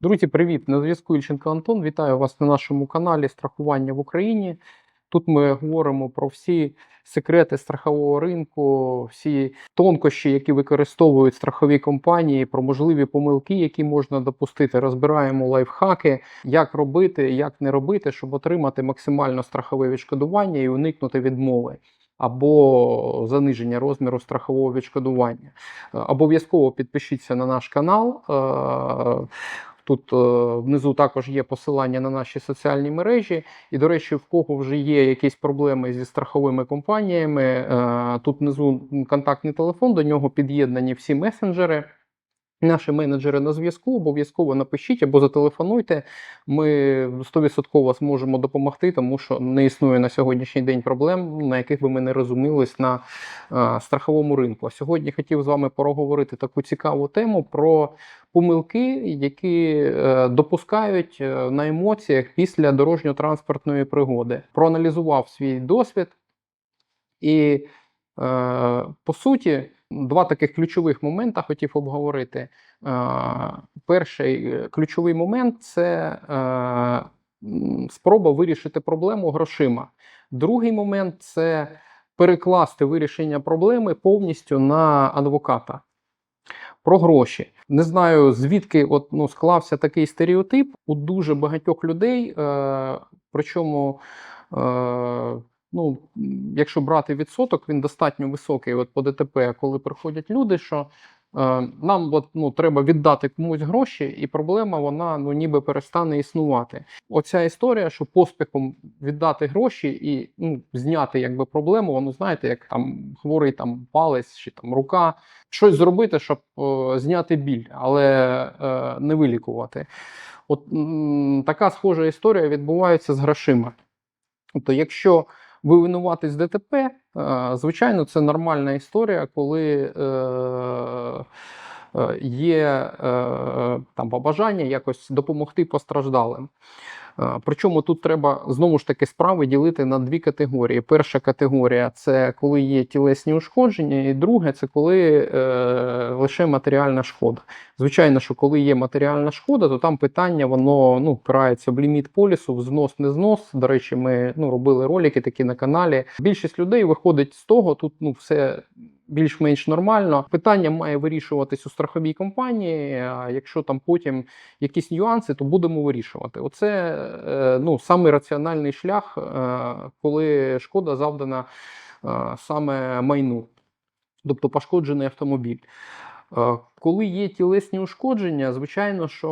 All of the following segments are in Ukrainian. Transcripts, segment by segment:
Друзі, привіт! На зв'язку Ільченко Антон. Вітаю вас на нашому каналі Страхування в Україні. Тут ми говоримо про всі секрети страхового ринку, всі тонкощі, які використовують страхові компанії, про можливі помилки, які можна допустити. Розбираємо лайфхаки, як робити, як не робити, щоб отримати максимально страхове відшкодування і уникнути відмови. Або заниження розміру страхового відшкодування. Е, Обов'язково підпишіться на наш канал. Тут е, внизу також є посилання на наші соціальні мережі. І, до речі, в кого вже є якісь проблеми зі страховими компаніями, е, тут внизу контактний телефон, до нього під'єднані всі месенджери. Наші менеджери на зв'язку обов'язково напишіть або зателефонуйте. Ми 100% зможемо допомогти, тому що не існує на сьогоднішній день проблем, на яких би ми не розумілись на е, страховому ринку. А сьогодні хотів з вами проговорити таку цікаву тему про помилки, які е, допускають е, на емоціях після дорожньо-транспортної пригоди. Проаналізував свій досвід і, по суті, два таких ключових момента хотів обговорити. Е, перший е, ключовий момент це е, спроба вирішити проблему грошима. Другий момент це перекласти вирішення проблеми повністю на адвоката. Про гроші. Не знаю, звідки от, ну, склався такий стереотип у дуже багатьох людей. Е, причому, е, ну, якщо брати відсоток, він достатньо високий от по ДТП, коли приходять люди, що е, нам от, ну, треба віддати комусь гроші, і проблема вона ну, ніби перестане існувати. Оця історія, що поспіхом віддати гроші і ну, зняти якби, проблему, воно знаєте, як там хворий там палець чи там рука щось зробити, щоб е, зняти біль, але е, не вилікувати. От м, така схожа історія відбувається з грошима. Тобто, якщо ви винуватий з ДТП, звичайно, це нормальна історія, коли е, є е, там побажання якось допомогти постраждалим. Е, Причому тут треба знову ж таки справи ділити на дві категорії. Перша категорія це коли є тілесні ушкодження, і друге це коли е, лише матеріальна шкода. Звичайно, що коли є матеріальна шкода, то там питання воно ну, впирається в ліміт полісу, в знос, не знос. До речі, ми ну, робили ролики такі на каналі. Більшість людей виходить з того, тут ну, все більш-менш нормально. Питання має вирішуватись у страховій компанії. А якщо там потім якісь нюанси, то будемо вирішувати. Оце е, ну, самий раціональний шлях, е, коли шкода завдана е, саме майну, тобто пошкоджений автомобіль. Коли є тілесні ушкодження, звичайно, що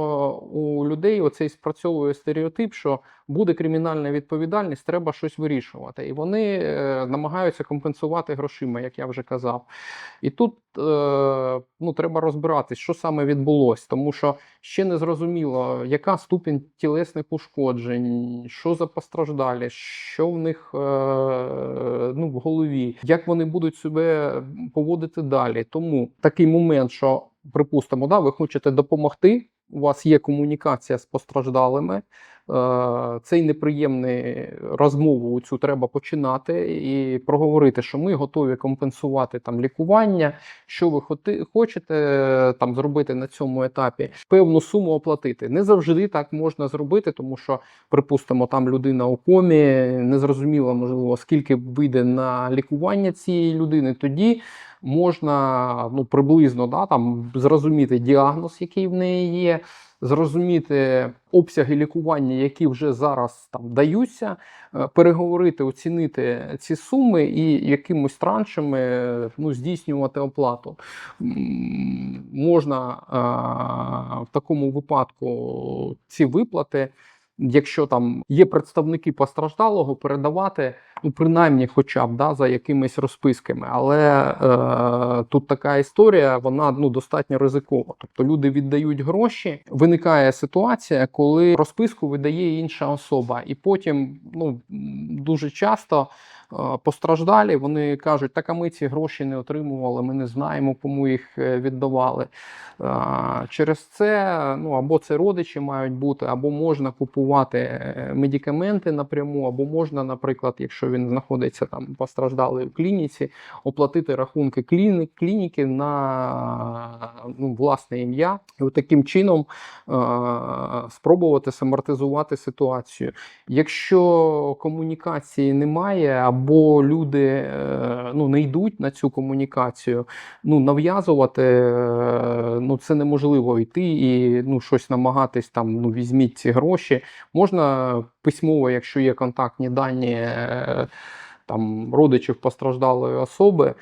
у людей оцей спрацьовує стереотип, що буде кримінальна відповідальність, треба щось вирішувати. І вони е, намагаються компенсувати грошима, як я вже казав. І тут е, ну, треба розбиратись, що саме відбулося, тому що ще не зрозуміло, яка ступінь тілесних ушкоджень, що за постраждалі, що в них е, ну, в голові, як вони будуть себе поводити далі. Тому такий момент, що припустимо, да, ви хочете допомогти. У вас є комунікація з постраждалими. Е, Цей неприємний розмову цю треба починати і проговорити, що ми готові компенсувати там лікування, що ви хочете е, там зробити на цьому етапі, певну суму оплатити. Не завжди так можна зробити, тому що, припустимо, там людина у комі, незрозуміло, можливо, скільки вийде на лікування цієї людини. Тоді можна ну, приблизно да, там, зрозуміти діагноз, який в неї є, зрозуміти обсяги лікування, які вже зараз там даються, е, переговорити, оцінити ці суми і якимось траншами е, ну, здійснювати оплату. Можна е, в такому випадку ці виплати. Якщо там є представники постраждалого, передавати ну принаймні, хоча б да, за якимись розписками. Але е, тут така історія, вона ну достатньо ризикова. Тобто люди віддають гроші. Виникає ситуація, коли розписку видає інша особа, і потім ну дуже часто постраждалі, вони кажуть, так а ми ці гроші не отримували, ми не знаємо, кому їх е, віддавали. Через це ну або це родичі мають бути, або можна купувати е, медикаменти напряму, або можна, наприклад, якщо він знаходиться там постраждалий у клініці, оплатити рахунки кліни- клініки на ну, власне ім'я, і таким чином спробувати самортизувати ситуацію. Якщо комунікації немає, або люди е, ну, не йдуть на цю комунікацію, ну нав'язувати е, ну, це неможливо йти і ну, щось намагатись там, ну, візьміть ці гроші. Можна письмово, якщо є контактні дані. Там родичів постраждалої особи е,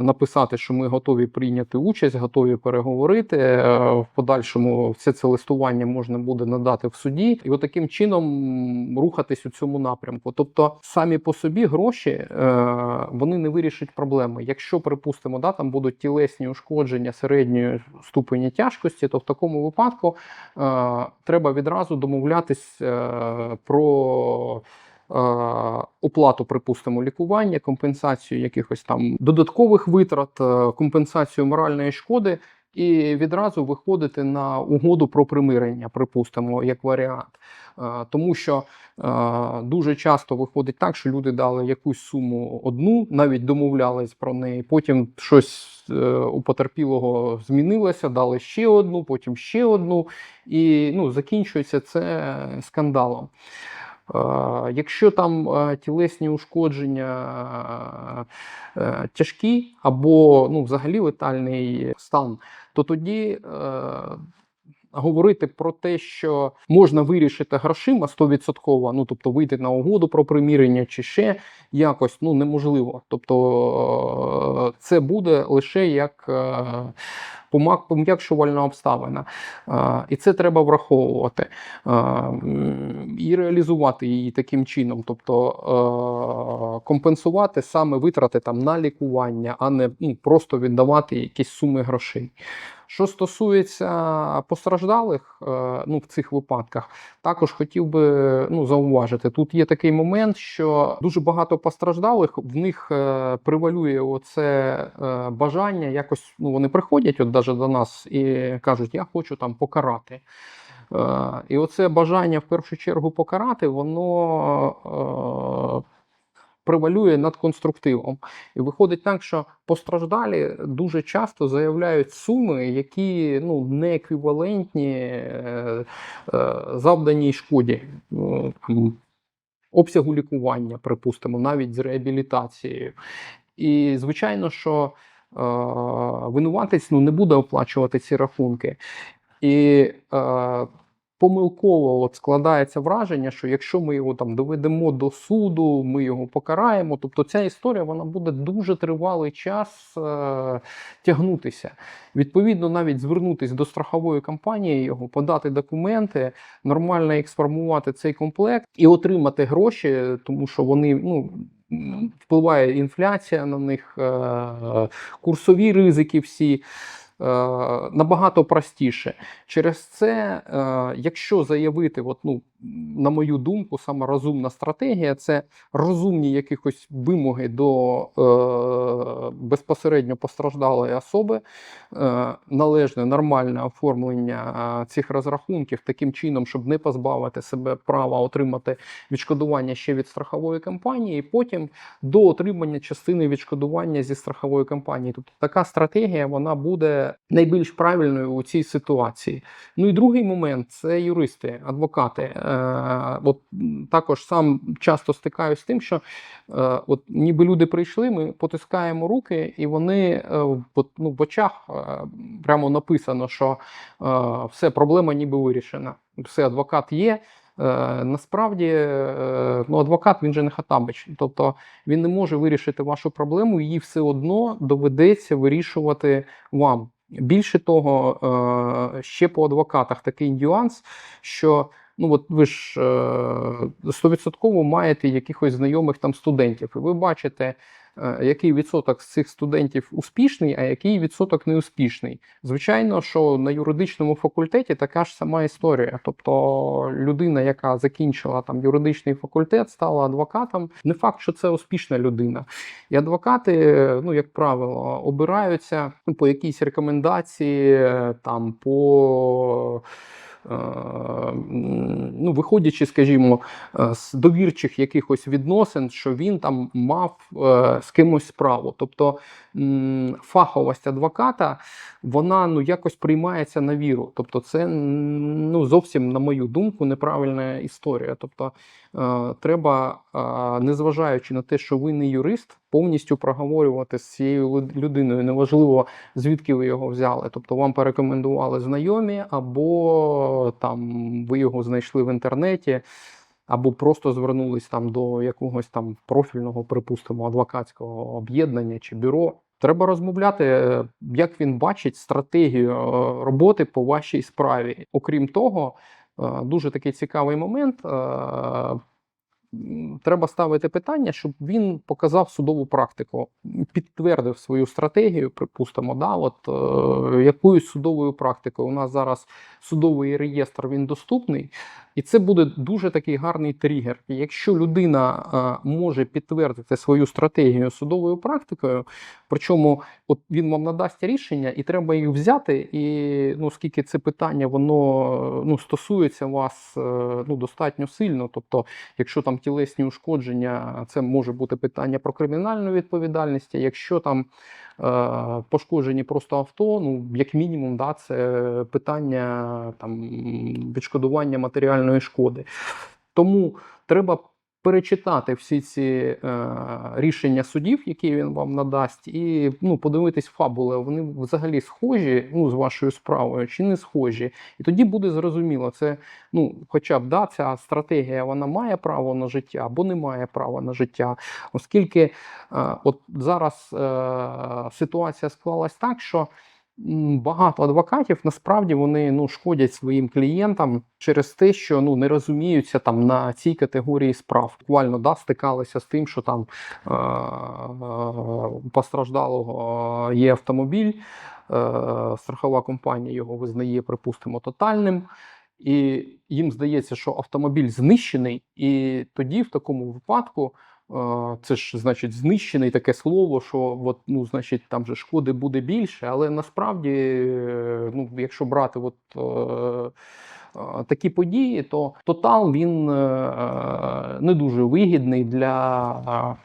написати, що ми готові прийняти участь, готові переговорити. Е, В подальшому все це листування можна буде надати в суді, і от таким чином рухатись у цьому напрямку. Тобто, самі по собі гроші е, вони не вирішать проблеми. Якщо припустимо, да, там будуть тілесні ушкодження середньої ступені тяжкості, то в такому випадку треба відразу домовлятись про. Е, Оплату, припустимо, лікування, компенсацію якихось там додаткових витрат, е, компенсацію моральної шкоди, і відразу виходити на угоду про примирення, припустимо, як варіант. Е, Тому що дуже часто виходить так, що люди дали якусь суму одну, навіть домовлялись про неї. Потім щось у потерпілого змінилося, дали ще одну, потім ще одну, і ну, закінчується це скандалом. Е, Якщо там е, тілесні ушкодження е, тяжкі або ну, взагалі летальний стан, то тоді говорити про те, що можна вирішити грошима 100%, ну тобто вийти на угоду про примірення чи ще якось ну, неможливо. Тобто це буде лише як пом'якшувальна обставина. І це треба враховувати і реалізувати її таким чином, тобто компенсувати саме витрати там на лікування, а не ну, просто віддавати якісь суми грошей. Що стосується постраждалих е, ну, в цих випадках, також хотів би ну, зауважити, тут є такий момент, що дуже багато постраждалих в них е, превалює оце е, бажання якось. Ну, вони приходять от даже до нас і кажуть, я хочу там покарати. І оце бажання в першу чергу покарати, воно превалює над конструктивом. І виходить так, що постраждалі дуже часто заявляють суми, які ну, не еквівалентні е, е, завданій шкоді. Ну, Обсягу лікування, припустимо, навіть з реабілітацією. І звичайно, що е, винуватець ну, не буде оплачувати ці рахунки. І е, помилково от складається враження, що якщо ми його там доведемо до суду, ми його покараємо. Тобто ця історія вона буде дуже тривалий час е, тягнутися. Відповідно, навіть звернутися до страхової компанії, його подати документи, нормально їх сформувати цей комплект і отримати гроші, тому що вони ну. Впливає інфляція на них, е, курсові ризики всі набагато простіше. Через це, е, якщо заявити, от, ну, на мою думку, саме розумна стратегія це розумні якихось вимоги до е, безпосередньо постраждалої особи, е, належне нормальне оформлення е, цих розрахунків таким чином, щоб не позбавити себе права отримати відшкодування ще від страхової компанії, і потім до отримання частини відшкодування зі страхової компанії. Тобто така стратегія вона буде найбільш правильною у цій ситуації. Ну і другий момент це юристи, адвокати. Е, от також сам часто стикаюсь з тим, що е, от ніби люди прийшли, ми потискаємо руки, і вони е, ну, в очах прямо написано, що все, проблема ніби вирішена. Все, адвокат є. Насправді, ну, адвокат він же не хатабич, тобто він не може вирішити вашу проблему, її все одно доведеться вирішувати вам. Більше того, ще по адвокатах такий нюанс, що ну от ви ж е, стовідсотково маєте якихось знайомих там студентів, і ви бачите е, який відсоток з цих студентів успішний, а який відсоток неуспішний. Звичайно, що на юридичному факультеті така ж сама історія. Тобто людина, яка закінчила там юридичний факультет, стала адвокатом. Не факт, що це успішна людина. І адвокати, ну як правило, обираються ну, по якійсь рекомендації, е, там по. Е, Ну, виходячи, скажімо, е, з довірчих якихось відносин, що він там мав е, з кимось справу. Тобто фаховість адвоката, вона ну якось приймається на віру. Тобто, це ну зовсім, на мою думку, неправильна історія. Тобто, треба, е, незважаючи на те, що ви не юрист, повністю проговорювати з цією людиною. Неважливо, звідки ви його взяли. Тобто, вам порекомендували знайомі, або там ви його знайшли в інтернеті. Або просто звернулись там до якогось там профільного, припустимо, адвокатського об'єднання чи бюро. Треба розмовляти, е, як він бачить стратегію е, роботи по вашій справі. Окрім того, е, дуже такий цікавий момент. е, Треба ставити питання, щоб він показав судову практику, підтвердив свою стратегію, припустимо, да, от е, якоюсь судовою практикою. У нас зараз судовий реєстр він доступний, і це буде дуже такий гарний тригер. Якщо людина е, може підтвердити свою стратегію судовою практикою, причому от він вам надасть рішення, і треба їх взяти. І ну, оскільки це питання воно ну, стосується вас е, ну, достатньо сильно. Тобто, якщо там тілесні ушкодження, це може бути питання про кримінальну відповідальність. Якщо там пошкоджені просто авто, ну як мінімум, да, це питання там відшкодування матеріальної шкоди. Тому треба перечитати всі ці е, рішення судів, які він вам надасть, і ну, подивитись фабули, вони взагалі схожі ну, з вашою справою чи не схожі. І тоді буде зрозуміло, це ну, хоча б да, ця стратегія вона має право на життя або не має права на життя, оскільки е, от зараз е, ситуація склалась так, що багато адвокатів насправді вони ну, шкодять своїм клієнтам через те, що ну, не розуміються там на цій категорії справ. Буквально да, стикалися з тим, що там е, у постраждалого є автомобіль, е, страхова компанія його визнає, припустимо, тотальним. І їм здається, що автомобіль знищений, і тоді, в такому випадку, е, це ж значить знищений таке слово, що от, ну, значить, там же шкоди буде більше, але насправді, е, ну, якщо брати от, е, е, такі події, то тотал він е, не дуже вигідний для.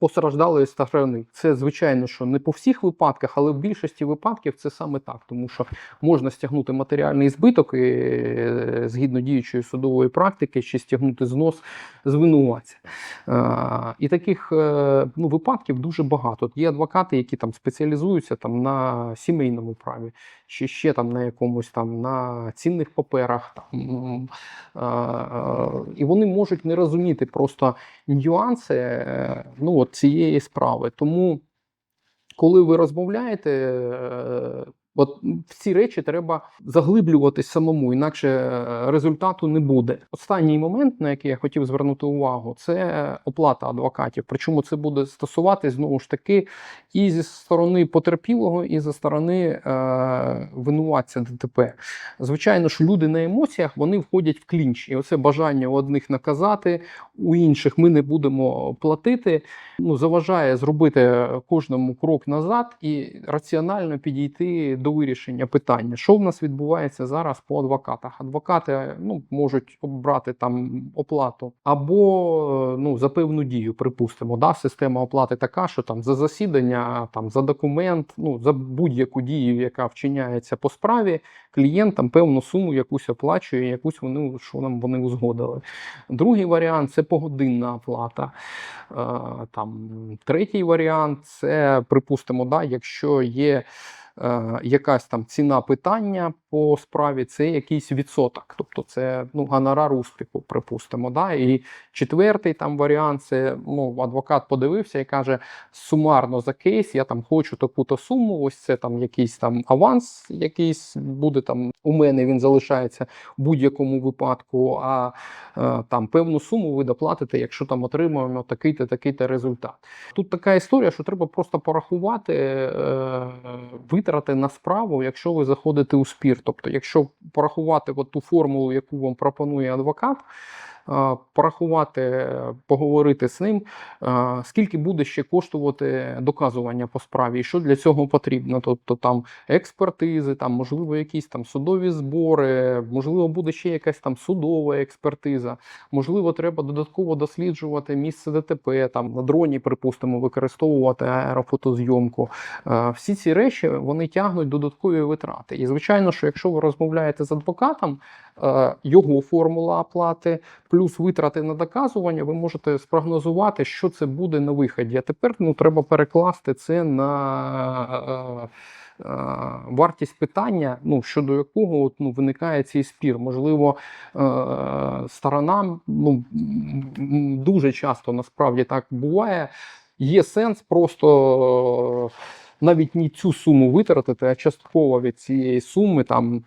Постраждалої сторони. Це звичайно, що не по всіх випадках, але в більшості випадків це саме так, тому що можна стягнути матеріальний збиток і е, згідно діючої судової практики, ще стягнути знос з винуватця. Е, І таких е, ну, випадків дуже багато. От Є адвокати, які там спеціалізуються там на сімейному праві, чи ще там на якомусь там на цінних паперах. Там, і вони можуть не розуміти просто нюанси е, ну, от цієї справи. Тому, коли ви розмовляєте, е, от в ці речі треба заглиблюватись самому, інакше е, результату не буде. Останній момент, на який я хотів звернути увагу, це оплата адвокатів. Причому це буде стосуватись знову ж таки і зі сторони потерпілого, і зі сторони е, винуватця ДТП. Звичайно ж, люди на емоціях вони входять в клінч, і оце бажання у одних наказати, у інших ми не будемо платити. Ну заважає зробити кожному крок назад і раціонально підійти до вирішення питання. Що в нас відбувається зараз по адвокатах? Адвокати ну можуть обрати там оплату або ну за певну дію, припустимо. Да, система оплати така, що там за засідання, там за документ, ну за будь-яку дію, яка вчиняється по справі, клієнт там певну суму якусь оплачує, якусь вони що нам вони узгодили. Другий варіант це погодинна оплата. Е, Там третій варіант це, припустимо, да, якщо є. Е, якась там ціна питання по справі, це якийсь відсоток. Тобто це ну, гонорар успіху, припустимо. Да? І четвертий там варіант це ну, адвокат подивився і каже: сумарно за кейс, я там хочу таку-то суму, ось це там якийсь там аванс, якийсь буде там у мене він залишається в будь-якому випадку. А е, там певну суму ви доплатите, якщо там отримуємо такий-то такий-то результат. Тут така історія, що треба просто порахувати е, витрати на справу, якщо ви заходите у спір. Тобто, якщо порахувати от ту формулу, яку вам пропонує адвокат. Порахувати, е, поговорити з ним, скільки буде ще коштувати доказування по справі, і що для цього потрібно. Тобто там експертизи, там можливо якісь там судові збори, можливо, буде ще якась там судова експертиза. Можливо, треба додатково досліджувати місце ДТП, там на дроні, припустимо, використовувати аерофотозйомку. Всі ці речі вони тягнуть додаткові витрати. І звичайно, що якщо ви розмовляєте з адвокатом, його формула оплати, плюс витрати на доказування, ви можете спрогнозувати, що це буде на виході. А тепер ну, треба перекласти це на. е, е, Вартість питання, ну щодо якого от, ну, виникає цей спір, можливо, е, сторонам ну, дуже часто насправді так буває. Є сенс просто е, навіть не цю суму витратити, а частково від цієї суми там.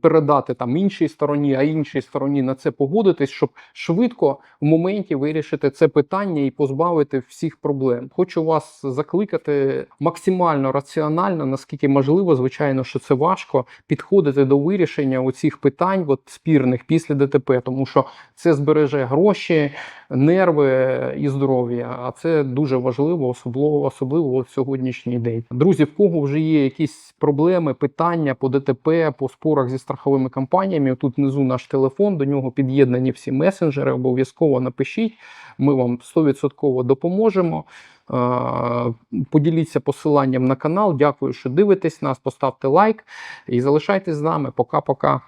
Передати там іншій стороні, а іншій стороні на це погодитись, щоб швидко в моменті вирішити це питання і позбавити всіх проблем. Хочу вас закликати максимально раціонально, наскільки можливо, звичайно, що це важко, підходити до вирішення оцих питань, от спірних після ДТП, тому що це збереже гроші, нерви і здоров'я. А це дуже важливо, особливо особливо в сьогоднішній день. Друзі, в кого вже є якісь проблеми, питання по ДТП, по спорах зі страховими компаніями. Тут внизу наш телефон, до нього під'єднані всі месенджери. Обов'язково напишіть. Ми вам 100% допоможемо. Поділіться посиланням на канал. Дякую, що дивитесь нас. Поставте лайк і залишайтесь з нами. Пока-пока.